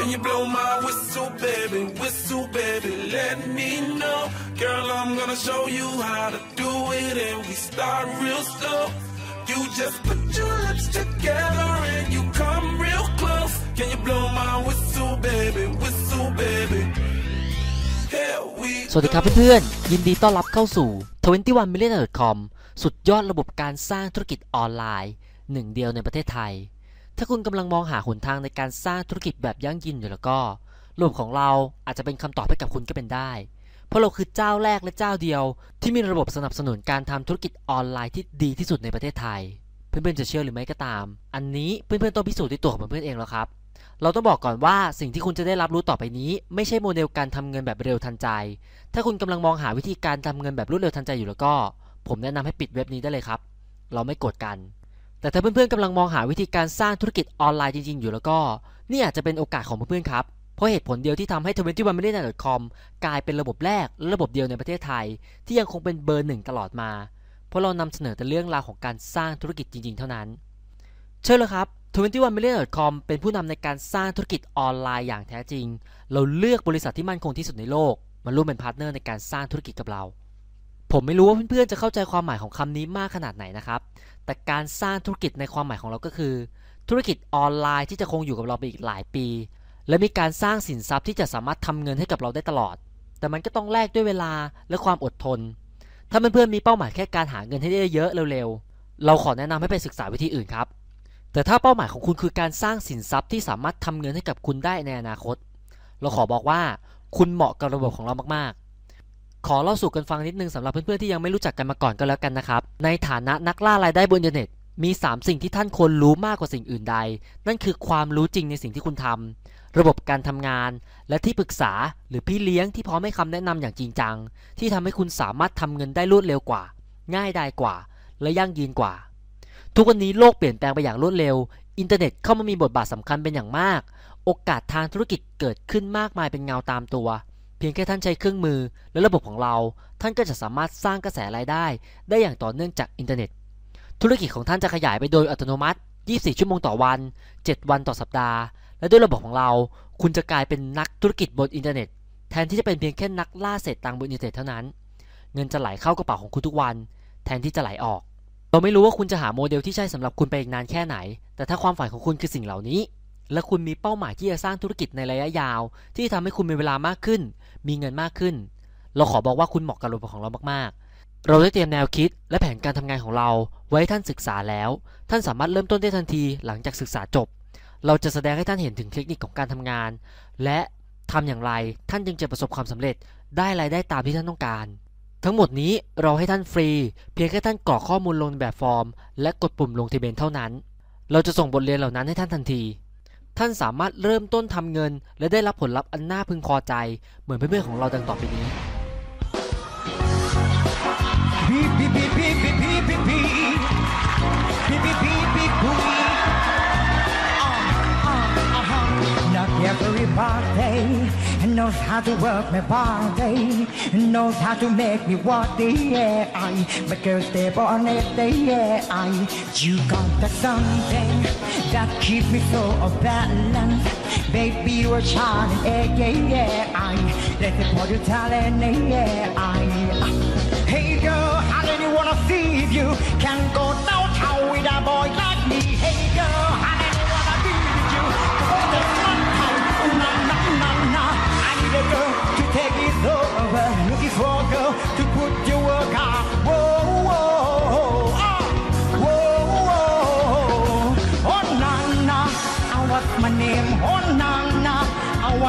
Can you blow my whistle, baby? Whistle, baby, let me know. Girl, I'm gonna show you how to do it, and we start real slow. You just put your lips together and you come real close. Can you blow my whistle, baby? Whistle, baby. สวัสดีครับเพื่อนๆ ยินดีต้อนรับเข้าสู่ 21 million com สุดยอดระบบการสร้างธุรกิจออนไลน์ หนึ่งเดียวในประเทศไทย ถ้าคุณกำลังมองหาหนทางในการสร้างธุรกิจแบบยั่งยืนอยู่แล้วก็ระบบของเราอาจจะเป็นคำตอบให้กับคุณก็เป็นได้ เพราะเราคือเจ้าแรกและเจ้าเดียว ที่มีระบบสนับสนุนการทำธุรกิจออนไลน์ที่ดีที่สุดในประเทศไทย เพื่อนๆจะเชื่อหรือไม่ก็ตาม อันนี้เพื่อนๆต้องพิสูจน์ด้วยตัวของเพื่อนๆเองแล้วครับ เราต้องบอกก่อนว่าสิ่งที่คุณจะได้รับรู้ต่อไปนี้ ไม่ใช่โมเดลการทำเงินแบบเร็วทันใจ ถ้าคุณกำลังมองหาวิธีการทำเงินแบบรวดเร็วทันใจอยู่แล้วก็ ผมแนะนำให้ปิดเว็บนี้ได้เลยครับ เราไม่กดกัน แต่ถ้าเพื่อนๆกำลังมองหาวิธีการสร้างธุรกิจออนไลน์จริงๆ อยู่แล้วก็ นี่อาจจะเป็นโอกาสของเพื่อนๆครับ เพราะเหตุผลเดียวที่ทำให้21 million com กลายเป็นระบบแรกและระบบเดียวในประเทศไทย ที่ยังคงเป็นเบอร์หนึ่งตลอดมา เพราะเรานำเสนอแต่เรื่องราวของการสร้างธุรกิจจริง ๆ เท่านั้น เชื่อเลยครับ21 million com เป็นผู้นำในการสร้างธุรกิจออนไลน์อย่างแท้จริง เราเลือกบริษัทที่มั่นคงที่สุดในโลก มาร่วมเป็นพาร์ทเนอร์ในการสร้างธุรกิจกับเรา ผมไม่รู้ว่าเพื่อนๆจะเข้าใจความหมายของคำนี้มากขนาดไหนนะครับ แต่การสร้างธุรกิจในความหมายของเราก็คือ ธุรกิจออนไลน์ที่จะคงอยู่กับเราไปอีกหลายปี และมีการสร้างสินทรัพย์ที่จะสามารถทำเงินให้กับเราได้ตลอด แต่มันก็ต้องแลกด้วยเวลาและความอดทน ถ้าเพื่อนๆมีเป้าหมายแค่การหาเงินให้ได้เยอะเร็วๆ เราขอแนะนำให้ไปศึกษาวิธีอื่นครับ แต่ถ้าเป้าหมายของคุณคือการสร้างสินทรัพย์ที่สามารถทำเงินให้กับคุณได้ในอนาคต เราขอบอกว่าคุณเหมาะกับระบบของเรามากๆ ขอเล่าสู่กันฟังนิดนึงสำหรับเพื่อนๆที่ยังไม่รู้จักกันมาก่อนก็แล้วกันนะครับ ในฐานะนักล่ารายได้บนอินเทอร์เน็ต มี 3 สิ่งที่ท่านควรรู้มากกว่าสิ่งอื่นใด นั่นคือความรู้จริงในสิ่งที่คุณทำระบบการทำงาน และที่ปรึกษาหรือพี่เลี้ยงที่พร้อมให้คำแนะนำอย่างจริงจัง ที่ทำให้คุณสามารถทำเงินได้รวดเร็วกว่า ง่ายไดายกว่า และยั่งยืนกว่า ทุกวันนี้โลกเปลี่ยนแปลงไปอย่างรวดเร็ว อินเทอร์เน็ตเข้ามามีบทบาทสำคัญเป็นอย่างมาก โอกาสทางธุรกิจเกิดขึ้นมากมายเป็นเงาตามตัว เพียงแค่ท่านใช้เครื่องมือและระบบของเรา ท่านก็จะสามารถสร้างกระแสรายได้ ได้อย่างต่อเนื่องจากอินเทอร์เน็ต ธุรกิจของท่านจะขยายไปโดยอัตโนมัติ 24 ชั่วโมงต่อวัน 7 วันต่อสัปดาห์ และด้วยระบบของเรา คุณจะกลายเป็นนักธุรกิจบนอินเทอร์เน็ต แทนที่จะเป็นเพียงแค่นักล่าเศษตังบนอินเทอร์เน็ตเท่านั้น เงินจะไหลเข้ากระเป๋าของคุณทุกวัน แทนที่จะไหลออก เราไม่รู้ว่าคุณจะหาโมเดลที่ใช่สำหรับคุณไปอีกนานแค่ไหน แต่ถ้าความฝันของคุณคือสิ่งเหล่านี้ และคุณมีเป้าหมายที่จะสร้างธุรกิจในระยะยาว ที่ทำให้คุณมีเวลามากขึ้น มีเงินมากขึ้น เราขอบอกว่าคุณเหมาะกับระบบของเรามากๆ เราได้เตรียมแนวคิดและแผนการทำงานของเรา ไว้ให้ท่านศึกษาแล้ว ท่านสามารถเริ่มต้นได้ทันทีหลังจากศึกษาจบ เราจะแสดงให้ท่านเห็นถึงเทคนิคของการทำงาน และทำอย่างไรท่านจึงจะประสบความสำเร็จได้รายได้ตามที่ท่านต้องการ ทั้งหมดนี้เราให้ท่านฟรี เพียงแค่ท่านกรอกข้อมูลลงในแบบฟอร์ม และกดปุ่มลงทะเบียนเท่านั้น เราจะส่งบทเรียนเหล่านั้นให้ท่านทันที ท่านสามารถเริ่มต้นทำเงิน และได้รับผลลัพธ์อันน่าพึงพอใจ เหมือนเพื่อนๆของเราดังต่อไปนี้ everybody knows how to work my body, knows how to make me want the yeah, I, but girls they born it, they yeah, I, you got that something that keep me so off balance. Baby, you're shining, yeah, yeah, yeah, I, let me pour your talent, eh, yeah, I. Hey girl, I really wanna see if you can go downtown with a boy like me. Hey girl, I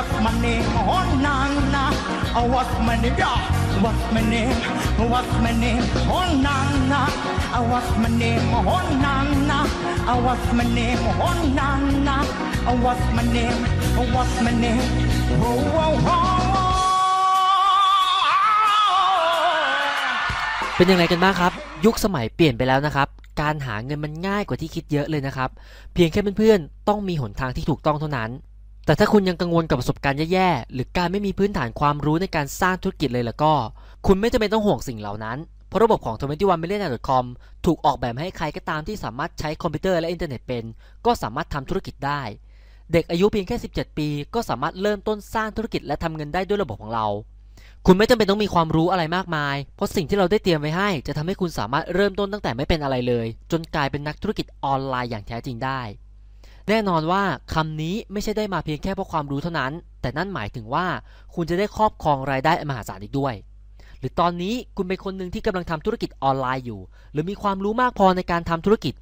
what's my name? Oh na na, ah, what's my name? Yeah. What's my name? What's my name? Oh na na. Uh, What's my name? Oh na na. Uh, What's my name? Oh na na. Uh, What's my name? Uh, What's my name? Oh oh oh. เป็นยังไงกันบ้างครับ ยุคสมัยเปลี่ยนไปแล้วนะครับ การหาเงินมันง่ายกว่าที่คิดเยอะเลยนะครับ เพียงแค่เพื่อนๆต้องมีหนทางที่ถูกต้องเท่านั้น แต่ถ้าคุณยังกังวลกับประสบการณ์แย่ๆ หรือการไม่มีพื้นฐานความรู้ในการสร้างธุรกิจเลยแล้วก็ คุณไม่จำเป็นต้องห่วงสิ่งเหล่านั้น เพราะระบบของ21 million com ถูกออกแบบให้ใครก็ตามที่สามารถใช้คอมพิวเตอร์และอินเทอร์เน็ตเป็น ก็สามารถทำธุรกิจได้ เด็กอายุเพียงแค่ 17 ปี ก็สามารถเริ่มต้นสร้างธุรกิจและทำเงินได้ด้วยระบบของเรา คุณไม่จำเป็นต้องมีความรู้อะไรมากมาย เพราะสิ่งที่เราได้เตรียมไว้ให้ จะทำให้คุณสามารถเริ่มต้นตั้งแต่ไม่เป็นอะไรเลย จนกลายเป็นนักธุรกิจออนไลน์อย่างแท้จริงได้ แน่นอนว่าคำนี้ไม่ใช่ได้มาเพียงแค่เพราะความรู้เท่านั้น แต่นั่นหมายถึงว่าคุณจะได้ครอบครองรายได้มหาศาลอีกด้วย หรือตอนนี้คุณเป็นคนหนึ่งที่กำลังทำธุรกิจออนไลน์อยู่ หรือมีความรู้มากพอในการทำธุรกิจ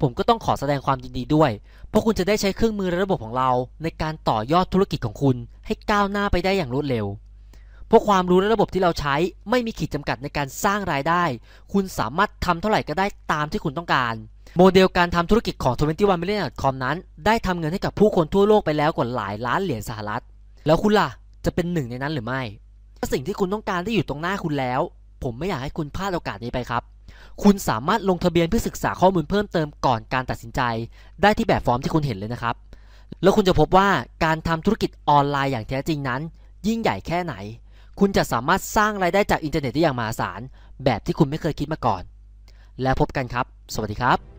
ผมก็ต้องขอแสดงความยินดีด้วย เพราะคุณจะได้ใช้เครื่องมือและระบบของเรา ในการต่อยอดธุรกิจของคุณ ให้ก้าวหน้าไปได้อย่างรวดเร็ว เพราะความรู้และระบบที่เราใช้ไม่มีขีดจำกัดในการสร้างรายได้ คุณสามารถทำเท่าไหร่ก็ได้ตามที่คุณต้องการ โมเดลการทำธุรกิจของ 21 million com นั้น ได้ทำเงินให้กับผู้คนทั่วโลกไปแล้วกว่าหลายล้านเหรียญสหรัฐ แล้วคุณล่ะจะเป็นหนึ่งในนั้นหรือไม่ถ้าสิ่งที่คุณต้องการได้อยู่ตรงหน้าคุณแล้ว ผมไม่อยากให้คุณพลาดโอกาสนี้ไปครับ คุณสามารถลงทะเบียนเพื่อศึกษาข้อมูลเพิ่มเติมก่อนการตัดสินใจ ได้ที่แบบฟอร์มที่คุณเห็นเลยนะครับ แล้วคุณจะพบว่าการทำธุรกิจออนไลน์อย่างแท้จริงนั้น ยิ่งใหญ่แค่ไหน คุณจะสามารถสร้างรายได้จากอินเทอร์เน็ตได้อย่างมหาศาล แบบที่คุณไม่เคยคิดมาก่อน แล้วพบกันครับ สวัสดีครับ